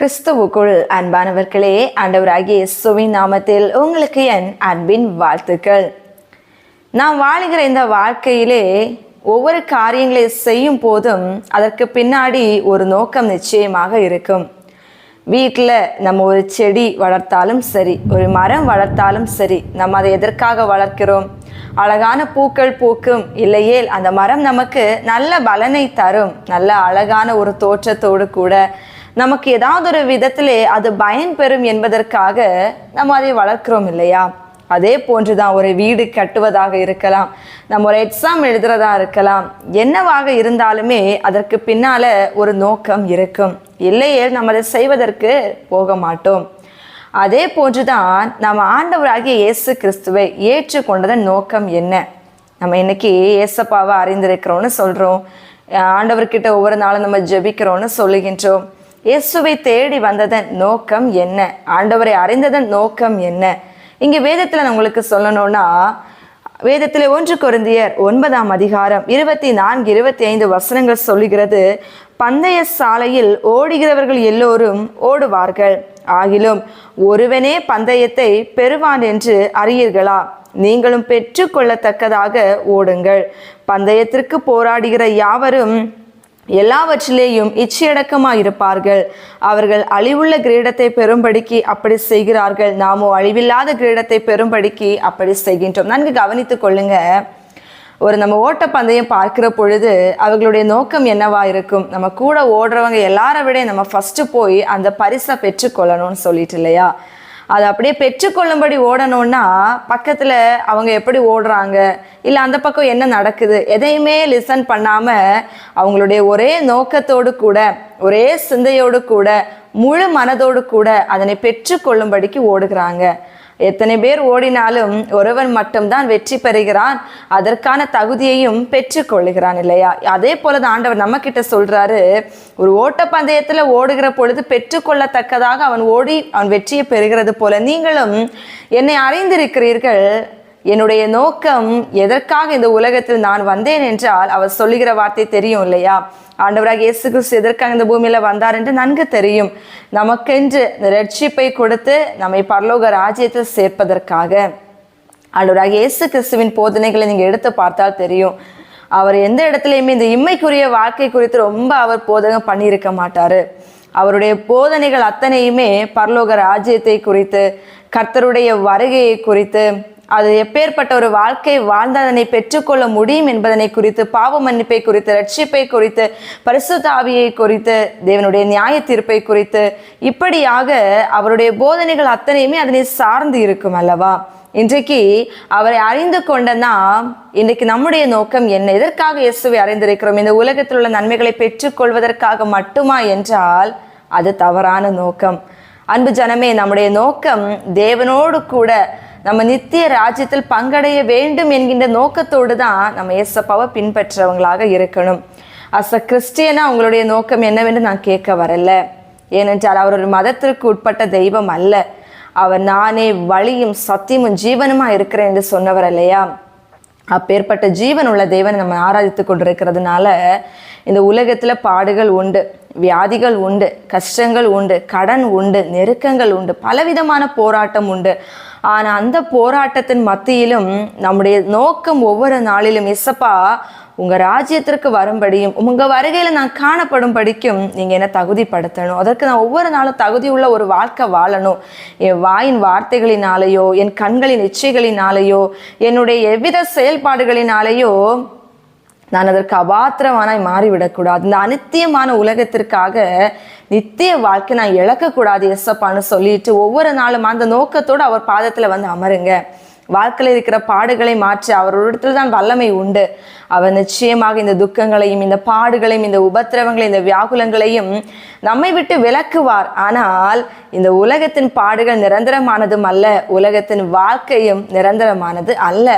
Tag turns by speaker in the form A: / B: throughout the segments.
A: கிறிஸ்துவுக்குள் அன்பானவர்களே ஆண்டவராகிய இயேசுவின் நாமத்தில் உங்களுக்கு என் அன்பின் வாழ்த்துக்கள். நாம் வாழுகிற இந்த வாழ்க்கையிலே ஒவ்வொரு காரியங்களை செய்யும் போதும் அதற்கு பின்னாடி ஒரு நோக்கம் நிச்சயமாக இருக்கும். வீட்டில் நம்ம ஒரு செடி வளர்த்தாலும் சரி ஒரு மரம் வளர்த்தாலும் சரி நம்ம அதை எதற்காக வளர்க்கிறோம்? அழகான பூக்கள் பூக்கும் இல்லையேல் அந்த மரம் நமக்கு நல்ல பலனை தரும். நல்ல அழகான ஒரு தோற்றத்தோடு கூட நமக்கு ஏதாவது ஒரு விதத்திலே அது பயன் பெறும் என்பதற்காக நம்ம அதை வளர்க்கிறோம் இல்லையா? அதே போன்றுதான் ஒரு வீடு கட்டுவதாக இருக்கலாம். நம்ம ஒரு எக்ஸாம் எழுதுறதா இருக்கலாம். என்னவாக இருந்தாலுமே அதற்கு பின்னால ஒரு நோக்கம் இருக்கும். இல்லையே நம்ம அதை செய்வதற்கு போக மாட்டோம். அதே போன்றுதான் நம்ம ஆண்டவராகிய இயேசு கிறிஸ்துவை ஏற்றுக்கொண்டதன் நோக்கம் என்ன? நம்ம இன்னைக்கு ஏசப்பாவை அறிந்திருக்கிறோம்னு சொல்கிறோம் ஆண்டவர்கிட்ட ஒவ்வொரு நாளும் நம்ம ஜெபிக்கிறோம்னு சொல்லுகின்றோம். இயேசுவை தேடி வந்ததன் நோக்கம் என்ன? ஆண்டவரை அறிந்ததன் நோக்கம் என்ன? இங்கே வேதத்தில் நான் உங்களுக்கு சொல்லணும்னா வேதத்தில் ஒன்று குருந்தியர் ஒன்பதாம் அதிகாரம் இருபத்தி நான்கு இருபத்தி ஐந்து வசனங்கள் சொல்லுகிறது பந்தய சாலையில் ஓடுகிறவர்கள் எல்லோரும் ஓடுவார்கள். ஆகிலும் ஒருவனே பந்தயத்தை பெறுவான் என்று அறியீர்களா? நீங்களும் பெற்றுக்கொள்ளத்தக்கதாக ஓடுங்கள். பந்தயத்திற்கு போராடுகிற யாவரும் எல்லாவற்றிலேயும் இச்சையடக்கமாக இருப்பார்கள் அவர்கள் அழிவுள்ள கிரீடத்தை பெறும்படிக்கு அப்படி செய்கிறார்கள். நாமோ அழிவில்லாத கிரீடத்தை பெறும்படிக்கு அப்படி செய்கின்றோம். நன்கு கவனித்துக் கொள்ளுங்க. ஒரு நம்ம ஓட்டப்பந்தயம் பார்க்கிற பொழுது அவர்களுடைய நோக்கம் என்னவா இருக்கும்? நம்ம கூட ஓடுறவங்க எல்லார விட நம்ம ஃபர்ஸ்ட் போய் அந்த பரிசை பெற்றுக்கொள்ளணும்னு சொல்லிட்டு இல்லையா? அதை அப்படியே பெற்றுக்கொள்ளும்படி ஓடணும்னா பக்கத்தில் அவங்க எப்படி ஓடுறாங்க? இல்லை அந்த பக்கம் என்ன நடக்குது? எதையுமே லிசன் பண்ணாமல் அவங்களுடைய ஒரே நோக்கத்தோடு கூட ஒரே சிந்தையோடு கூட முழு மனதோடு கூட அதனை பெற்றுக்கொள்ளும்படிக்கு ஓடுகிறாங்க. எத்தனை பேர் ஓடினாலும் ஒருவன் மட்டும்தான் வெற்றி பெறுகிறான். அதற்கான தகுதியையும் பெற்றுக்கொள்கிறான் இல்லையா? அதே போல தான் ஆண்டவர் நம்ம கிட்ட சொல்றாரு ஒரு ஓட்டப்பந்தயத்துல ஓடுகிற பொழுது பெற்றுக்கொள்ளத்தக்கதாக அவன் ஓடி அவன் வெற்றியை பெறுகிறது போல நீங்களும் என்னை அறிந்திருக்கிறீர்கள். என்னுடைய நோக்கம் எதற்காக இந்த உலகத்தில் நான் வந்தேன் என்றால் அவர் சொல்லுகிற வார்த்தை தெரியும் இல்லையா? ஆண்டவராக இயேசு கிறிஸ்து எதற்காக இந்த பூமியில வந்தார் என்று நன்கு தெரியும். நமக்கென்று இந்த ரட்சிப்பை கொடுத்து நம்மை பரலோக ராஜ்யத்தில் சேர்ப்பதற்காக. ஆண்டவராக இயேசு கிறிஸ்துவின் போதனைகளை நீங்க எடுத்து பார்த்தால் தெரியும். அவர் எந்த இடத்துலையுமே இந்த இம்மைக்குரிய வாழ்க்கை குறித்து ரொம்ப அவர் போதகம் பண்ணியிருக்க மாட்டாரு. அவருடைய போதனைகள் அத்தனையுமே பரலோக ராஜ்யத்தை குறித்து கர்த்தருடைய வருகையை குறித்து அது எப்பேற்பட்ட ஒரு வாழ்க்கை வாழ்ந்ததனை பெற்றுக்கொள்ள முடியும் என்பதனை குறித்து பாவ மன்னிப்பை குறித்து ரட்சிப்பை குறித்து பரிசுத்தாவியை குறித்து தேவனுடைய நியாய தீர்ப்பை குறித்து இப்படியாக அவருடைய போதனைகள் அத்தனையுமே அதனை சார்ந்து இருக்கும் அல்லவா? இன்றைக்கு அவரை அறிந்து கொண்ட நாம் இன்றைக்கு நம்முடைய நோக்கம் என்ன? எதற்காக இயேசுவை அறிந்திருக்கிறோம்? இந்த உலகத்தில் உள்ள நன்மைகளை பெற்றுக்கொள்வதற்காக மட்டுமா என்றால் அது தவறான நோக்கம். அன்பு ஜனமே நம்முடைய நோக்கம் தேவனோடு கூட நம்ம நித்திய ராஜ்யத்தில் பங்கடைய வேண்டும் என்கின்ற நோக்கத்தோடு தான் நம்ம ஏசப்பாவை பின்பற்றவங்களாக இருக்கணும். அஸ் அ கிறிஸ்டியனா அவங்களுடைய நோக்கம் என்னவென்று நான் கேட்க வரல. ஏனென்றால் அவர் ஒரு மதத்திற்கு உட்பட்ட தெய்வம் அல்ல. அவர் நானே வழியும் சத்தியமும் ஜீவனுமாக இருக்கிறேன் என்று சொன்னவர் இல்லையா அப்பேற்பட்ட ஜீவன் உள்ள தெய்வனை நம்ம ஆராதித்து கொண்டிருக்கிறதுனால இந்த உலகத்தில் பாடுகள் உண்டு. வியாதிகள் உண்டு கஷ்டங்கள் உண்டு கடன் உண்டு நெருக்கங்கள் உண்டு பலவிதமான போராட்டம் உண்டு. ஆனால் அந்த போராட்டத்தின் மத்தியிலும் நம்முடைய நோக்கம் ஒவ்வொரு நாளிலும் இசப்பா உங்கள் ராஜ்யத்திற்கு வரும்படியும் உங்கள் வருகையில் நான் காணப்படும் படிக்கும் நீங்கள் என்ன தகுதிப்படுத்தணும். அதற்கு நான் ஒவ்வொரு நாளும் தகுதி உள்ள ஒரு வாழ்க்கை வாழணும். என் வாயின் வார்த்தைகளினாலேயோ என் கண்களின் இச்சைகளினாலேயோ என்னுடைய எவ்வித செயல்பாடுகளினாலேயோ நான் அதற்கு அபாத்திரமானாய் மாறிவிடக்கூடாது. இந்த அனித்தியமான உலகத்திற்காக நித்திய வாழ்க்கை நான் இழக்கக்கூடாது எஸ்ஸப்பான்னு சொல்லிட்டு ஒவ்வொரு நாளும் அந்த நோக்கத்தோடு அவர் பாதத்தில் வந்து அமருங்க. வாழ்க்கையில் இருக்கிற பாடுகளை மாற்றி அவரோடத்தில் தான் வல்லமை உண்டு. அவர் நிச்சயமாக இந்த துக்கங்களையும் இந்த பாடுகளையும் இந்த உபத்திரவங்களையும் இந்த வியாகுலங்களையும் நம்மை விட்டு விலக்குவார். ஆனால் இந்த உலகத்தின் பாடுகள் நிரந்தரமானதும் அல்ல உலகத்தின் வாழ்க்கையும் நிரந்தரமானது அல்ல.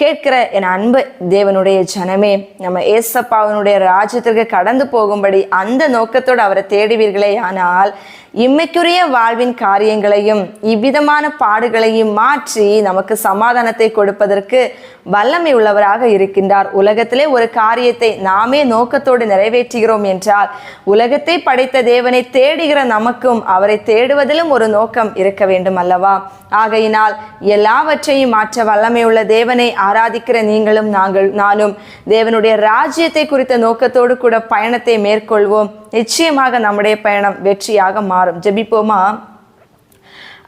A: கேட்கிற என் அன்பு தேவனுடைய ஜனமே நம்ம ஏசப்பாவனுடைய ராஜ்யத்திற்கு கடந்து போகும்படி அந்த நோக்கத்தோடு அவரை தேடுவீர்களே. ஆனால் இம்மைக்குரிய வாழ்வின் காரியங்களையும் இவ்விதமான பாடுகளையும் மாற்றி நமக்கு சமாதானத்தை கொடுப்பதற்கு வல்லமை உள்ளவராக இருக்கின்றார். உலகத்திலே ஒரு காரியத்தை நாமே நோக்கத்தோடு நிறைவேற்றுகிறோம் என்றால் உலகத்தை படைத்த தேவனை தேடுகிற நமக்கும் அவரை தேடுவதிலும் ஒரு நோக்கம் இருக்க வேண்டும் அல்லவா? ஆகையினால் எல்லாவற்றையும் மாற்ற வல்லமை உள்ள தேவனை ஆராதிக்கிற நீங்களும் நாங்கள் நானும் தேவனுடைய ராஜ்யத்தை குறித்த நோக்கத்தோடு கூட பயணத்தை மேற்கொள்வோம். நிச்சயமாக நம்முடைய பயணம் வெற்றியாக மாறும். ஜெபிப்போமா?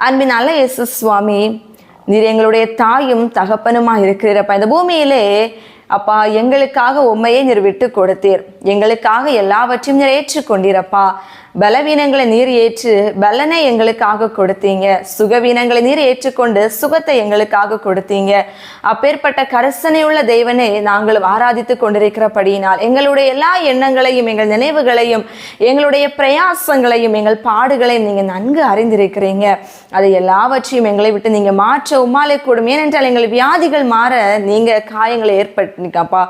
A: அன்பின் நல்ல இயேசு சுவாமி நீர் எங்களுடைய தாயும் தகப்பனுமா இருக்கிறப்ப இந்த பூமியிலே அப்பா எங்களுக்காக உண்மையை நீர் விட்டு கொடுத்தீர். எங்களுக்காக எல்லாவற்றையும் நிறைவேற்றி கொண்டீரப்பா பலவீனங்களை நீர் ஏற்று பலனை எங்களுக்காக கொடுத்தீங்க. சுகவீனங்களை நீர் ஏற்றுக்கொண்டு சுகத்தை எங்களுக்காக கொடுத்தீங்க. அப்பேற்பட்ட உள்ள தெய்வனை நாங்கள் ஆராதித்து கொண்டிருக்கிறபடியினால் எங்களுடைய எல்லா எண்ணங்களையும் எங்கள் நினைவுகளையும் எங்களுடைய பிரயாசங்களையும் எங்கள் பாடுகளையும் நீங்கள் நன்கு அறிந்திருக்கிறீங்க. அதை எல்லாவற்றையும் எங்களை விட்டு நீங்கள் மாற்ற உமாலே கூடும். ஏனென்றால் எங்கள் வியாதிகள் மாற நீங்கள் காயங்களை ஏற்படுத்தினீங்கப்பா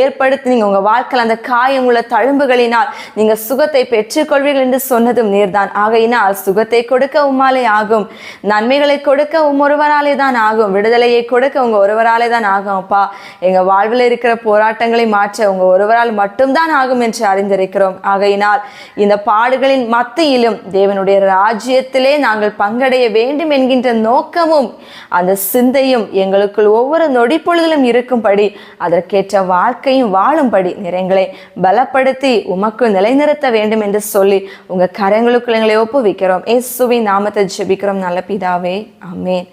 A: ஏற்படுத்தி நீங்கள் உங்கள் வாழ்க்கையில் அந்த காயமுள்ள தழும்புகளினால் நீங்கள் சுகத்தை பெற்றுக்கொள்வீர்கள் என்று சொன்னதும் நீர்தான். ஆகையினால் சுகத்தை கொடுக்க உம்மாலே ஆகும். நன்மைகளை கொடுக்க உம் ஒருவராலே தான் ஆகும். விடுதலையை கொடுக்க உங்க ஒருவராலே தான் ஆகும் அப்பா. எங்க வாழ்வில் இருக்கிற போராட்டங்களை மாற்ற உங்க ஒருவரால் மட்டும்தான் ஆகும் என்று அறிந்திருக்கிறோம். ஆகையினால் இந்த பாடுகளின் மத்தியிலும் தேவனுடைய ராஜ்யத்திலே நாங்கள் பங்கடைய வேண்டும் என்கின்ற நோக்கமும் அந்த சிந்தையும் எங்களுக்குள் ஒவ்வொரு நொடி பொழுதிலும் இருக்கும்படி அதற்கேற்ற வாழ்க்கையும் வாழும்படி நிறைங்களை பலப்படுத்தி உமக்கு நிலைநிறுத்த வேண்டும் என்று சொல்லி உங்க கரங்களுக்குள்ள எங்களை ஒப்புவிக்கிறோம். ஏசுவின் நாமத்தை ஜெபிக்கிறோம். நல்ல பிதாவே. அமேன்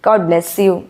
A: காட் பிளெஸ் யூ